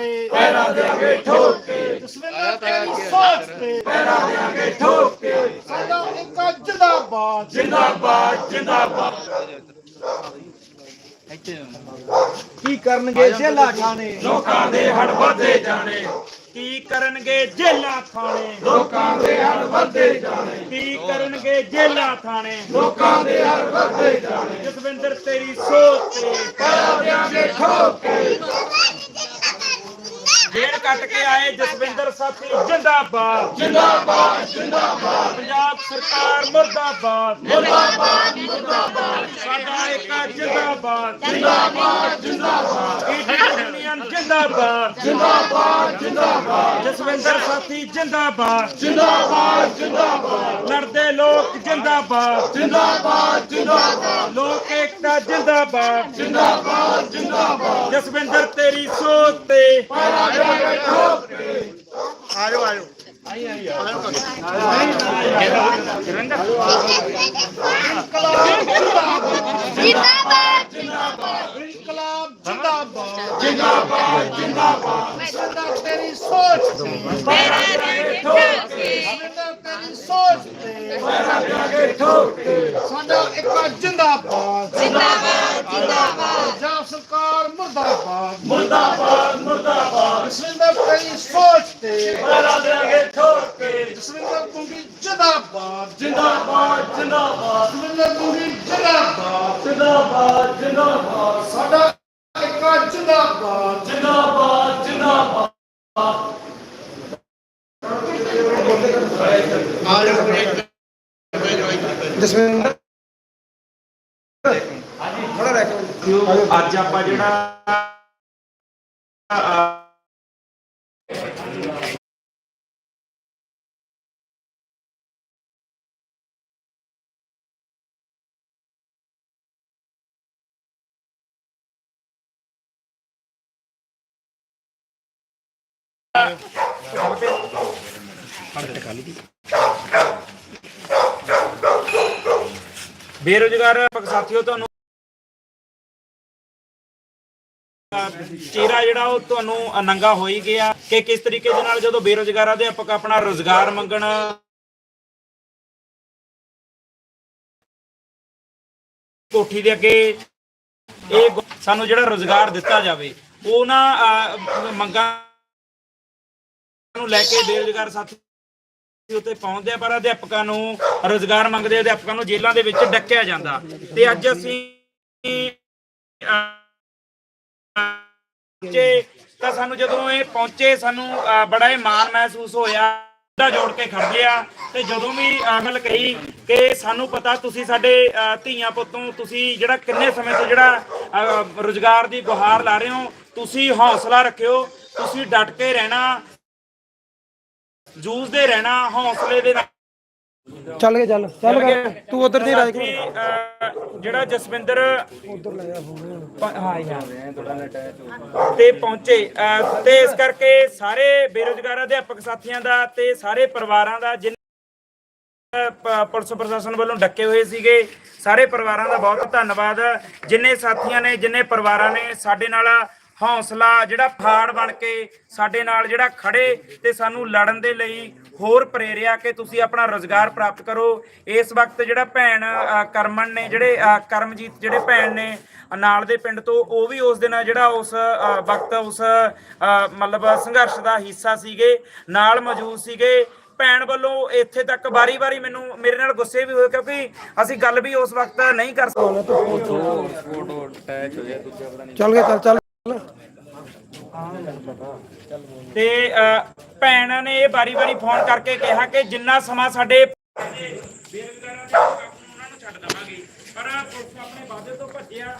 ਤੇ ਪੈਰਾ ਦੇਾਂਗੇ ਠੋਕ ਕੇ। ਜਸਵਿੰਦਰ ਤੇਰੀ ਸੋਚ ਤੇ ਪੈਰਾ ਦੇਾਂਗੇ ਠੋਕ ਕੇ। ਸਾਡਾ ਇੱਕ ਜਿੰਦਾਬਾਦ। ਜਿੰਦਾਬਾਦ ਜਿੰਦਾਬਾਦ। ਕੀ ਕਰਨਗੇ ਜੇਲਾ ਖਾਣੇ? ਲੋਕਾਂ ਦੇ ਹੜ ਵੱਧਦੇ ਜਾਣੇ। ਕੀ ਕਰਨਗੇ ਜੇਲਾਂ ਥਾਣੇ ਲੋਕਾਂ ਦੇ ਹੜ ਵੱਧਦੇ ਜਾਣੇ। ਕੀ ਕਰਨਗੇ ਜੇਲਾਂ ਥਾਣੇ? ਲੋਕਾਂ ਦੇ ਹੜ ਵੱਧਦੇ ਜਾਣੇ। ਜਸਵਿੰਦਰ ਤੇਰੀ ਸੋਚ ਤੇ ਪੈਰਾ ਦੇਾਂਗੇ ਠੋਕ ਕੇ। ਜੇਲ੍ਹ ਕੱਟ ਕੇ ਆਏ ਜਸਵਿੰਦਰ ਸਾਥੀ ਜਿੰਦਾਬਾਦ। ਜਿੰਦਾਬਾਦ ਜਿੰਦਾਬਾਦ। ਪੰਜਾਬ ਸਰਕਾਰ ਮੁਰਦਾਬਾਦ। ਮੁਰਦਾਬਾਦ ਮੁਰਦਾਬਾਦ। ਸਾਡਾ ਇੱਕ ਜਿੰਦਾਬਾਦ ਜਿੰਦਾਬਾਦ ਜਿੰਦਾਬਾਦ ਈਡੀ ਯੂਨੀਅਨ ਜਿੰਦਾਬਾਦ ਜਿੰਦਾਬਾਦ ਜਿੰਦਾਬਾਦ ਜਸਵਿੰਦਰ ਸਾਥੀ ਜਿੰਦਾਬਾਦ ਜਿੰਦਾਬਾਦ ਜਿੰਦਾਬਾਦ ਲੜਦੇ ਲੋਕ ਜਿੰਦਾਬਾਦ ਜਿੰਦਾਬਾਦ ਜਿੰਦਾਬਾਦ ਲੋਕ ਏਕਤਾ ਜਿੰਦਾਬਾਦ ਜਿੰਦਾਬਾਦ ਜਿੰਦਾਬਾਦ ਜਸਵਿੰਦਰ ਤੇਰੀ ਸੋਚ ਤੇ ਇਨਕਲਾਬ ਜਿੰਦਾਬਾਦ ਜਿੰਦਾਬਾਦ ਜਿੰਦਾਬਾਦ ਜਿੰਦਾਬਾਦ ਤੇਰੀ ਸੋਚ ਤੇ ਪੈਰਾ ਦੇ ਠੋਕ ਕੇ ਤੇਰੀ ਸੋਚ ਤੇ ਪੈਰਾ ਦੇ ਠੋਕ ਕੇ ਸਾਡਾ ਇੱਕ ਜਿੰਦਾਬਾਦ ਜਿੰਦਾਬਾਦ ਜਿੰਦਾਬਾਦ ਪੰਜਾਬ ਸਰਕਾਰ ਮੁਰਦਾਬਾਦ ਮੁਰਦਾਬਾਦ ਮੁਰਦਾਬਾਦ ਜਸਵਿੰਦਰ ਤੇਰੀ ਸੋਚ ਤੇ ਪੈਰਾ ਦੇ ਠੋਕ ਕੇ ਜਸਵਿੰਦਰ ਕੁੰਗੀ ਜਿੰਦਾਬਾਦ! ਜਿੰਦਾਬਾਦ। ਜਿੰਦਾਬਾਦ ਸਾਡਾ ਇੱਕ ਜਿੰਦਾਬਾਦ ਜਿੰਦਾਬਾਦ। ਜਿੰਦਾਬਾਦ ਜਸਵਿੰਦਰ ਅੱਜ ਆਪਾਂ ਜਿਹੜਾ ਬੇਰੁਜ਼ਗਾਰ ਅਧਿਆਪਕ ਸਾਥੀਓ, ਤੁਹਾਨੂੰ ਚਿਹਰਾ ਜਿਹੜਾ ਉਹ ਤੁਹਾਨੂੰ ਨੰਗਾ ਹੋ ਗਿਆ ਕਿ ਕਿਸ ਤਰੀਕੇ ਦੇ ਨਾਲ ਜਦੋਂ ਬੇਰੁਜ਼ਗਾਰ ਅਧਿਆਪਕ ਆਪਣਾ ਰੋਜ਼ਗਾਰ ਮੰਗਣ? ਕੋਠੀ ਦੇ ਅੱਗੇ ਇਹ ਸਾਨੂੰ ਜਿਹੜਾ ਰੋਜ਼ਗਾਰ ਦਿੱਤਾ ਜਾਵੇ ਉਹਨਾਂ ਮੰਗਾਂ ਨੂੰ ਲੈ ਕੇ ਬੇਰੁਜ਼ਗਾਰ ਸਾਥੀ ਉੱਤੇ ਪਹੁੰਚਦੇ ਆ ਪਰ ਅਧਿਆਪਕਾਂ ਨੂੰ ਰੋਜ਼ਗਾਰ ਮੰਗਦੇ ਅਧਿਆਪਕਾਂ ਨੂੰ ਜੇਲ੍ਹਾਂ ਦੇ ਵਿੱਚ ਡੱਕਿਆ ਜਾਂਦਾ। ਤੇ ਅੱਜ ਅਸੀਂ ਅਹ, ਤਾਂ ਸਾਨੂੰ ਜਦੋਂ ਇਹ ਪਹੁੰਚੇ ਸਾਨੂੰ ਬੜਾ ਹੀ ਮਾਣ ਮਹਿਸੂਸ ਹੋਇਆ। ਦਾ ਜੋੜ ਕੇ ਖੜ ਗਿਆ। ਤੇ ਜਦੋਂ ਵੀ ਅਹ, ਗੱਲ ਕਹੀ ਕਿ ਸਾਨੂੰ ਪਤਾ ਤੁਸੀਂ ਸਾਡੇ ਧੀਆਂ ਪੁੱਤੋਂ ਤੁਸੀਂ ਜਿਹੜਾ ਕਿੰਨੇ ਸਮੇਂ ਤੋਂ ਜਿਹੜਾ ਅਹ, ਰੁਜ਼ਗਾਰ ਦੀ ਗੁਹਾਰ ਲਾ ਰਹੇ ਹੋ ਤੁਸੀਂ ਹੌਸਲਾ ਰੱਖਿਓ ਤੁਸੀਂ ਡਟ ਕੇ ਰਹਿਣਾ। ਜੂਝਦੇ ਰਹਿਣਾ ਹੌਸਲੇ ਦੇ ਨਾਲ। ਚੱਲ ਕੇ ਚੱਲ ਚੱਲ ਕਰ। ਤੂੰ ਉਧਰ ਦੀ ਰਾਜ ਅਹ, ਜਿਹੜਾ ਜਸਵਿੰਦਰ ਉਧਰ ਲੈ ਜਾ ਫੋਨ। ਪ- ਹਾਂ ਯਾਰ ਤੇ ਪਹੁੰਚੇ ਅਹ, ਤੇ ਇਸ ਕਰਕੇ ਸਾਰੇ ਬੇਰੁਜ਼ਗਾਰ ਅਧਿਆਪਕ ਸਾਥੀਆਂ ਦਾ ਤੇ ਸਾਰੇ ਪਰਿਵਾਰਾਂ ਦਾ ਜਿਨ ਪ- ਪੁਲਿਸ ਪ੍ਰਸ਼ਾਸਨ ਵੱਲੋਂ ਡੱਕੇ ਹੋਏ ਸੀਗੇ ਸਾਰੇ ਪਰਿਵਾਰਾਂ ਦਾ ਬਹੁਤ ਧੰਨਵਾਦ। ਜਿੰਨੇ ਸਾਥੀਆਂ ਨੇ ਜਿੰਨੇ ਪਰਿਵਾਰਾਂ ਨੇ ਸਾਡੇ ਨਾਲ ਹੌਸਲਾ ਜਿਹੜਾ ਫਾੜ ਬਣ ਕੇ ਸਾਡੇ ਨਾਲ ਜਿਹੜਾ ਖੜੇ ਤੇ ਸਾਨੂੰ ਲੜਨ ਦੇ ਲਈ ਹੋਰ ਪ੍ਰੇਰਿਆ ਕਿ ਤੁਸੀਂ ਆਪਣਾ ਰੋਜ਼ਗਾਰ ਪ੍ਰਾਪਤ ਕਰੋ। ਇਸ ਵਕਤ ਜਿਹੜਾ ਭੈਣ ਅ, ਕਰਮਨ ਨੇ ਜਿਹੜੇ ਕਰਮਜੀਤ ਜਿਹੜੇ ਭੈਣ ਨੇ ਨਾਲ ਦੇ ਪਿੰਡ ਤੋਂ ਉਹ ਵੀ ਉਸ ਦਿਨ ਜਿਹੜਾ ਉਸ ਵਕਤ ਉਸ ਮਤਲਬ ਸੰਘਰਸ਼ ਦਾ ਹਿੱਸਾ ਸੀਗੇ ਨਾਲ ਮੌਜੂਦ ਸੀਗੇ। ਭੈਣ ਵੱਲੋਂ ਇੱਥੇ ਤੱਕ ਵਾਰੀ-ਵਾਰੀ ਮੈਨੂੰ ਮੇਰੇ ਨਾਲ ਗੁੱਸੇ ਵੀ ਹੋਏ ਕਿਉਂਕਿ ਅਸੀਂ ਗੱਲ ਵੀ ਉਸ ਵਕਤ ਨਹੀਂ ਕਰ ਸਕਦੇ ਚੱਲ ਕੇ ਚੱਲ ਚੱਲ। ਤੇ ਭੈਣਾਂ ਨੇ ਇਹ ਬਾਰੀ-ਬਾਰੀ ਫੋਨ ਕਰਕੇ ਕਿਹਾ ਕਿ ਜਿੰਨਾ ਸਮਾਂ ਸਾਡੇ ਬੇਰੁਜ਼ਗਾਰਾਂ ਦੇ ਕੰਮ ਉਹਨਾਂ ਨੂੰ ਛੱਡ ਦੇਵਾਂਗੇ। ਪਰ ਆਪਣੇ ਵਾਅਦੇ ਤੋਂ ਭੱਜਿਆ।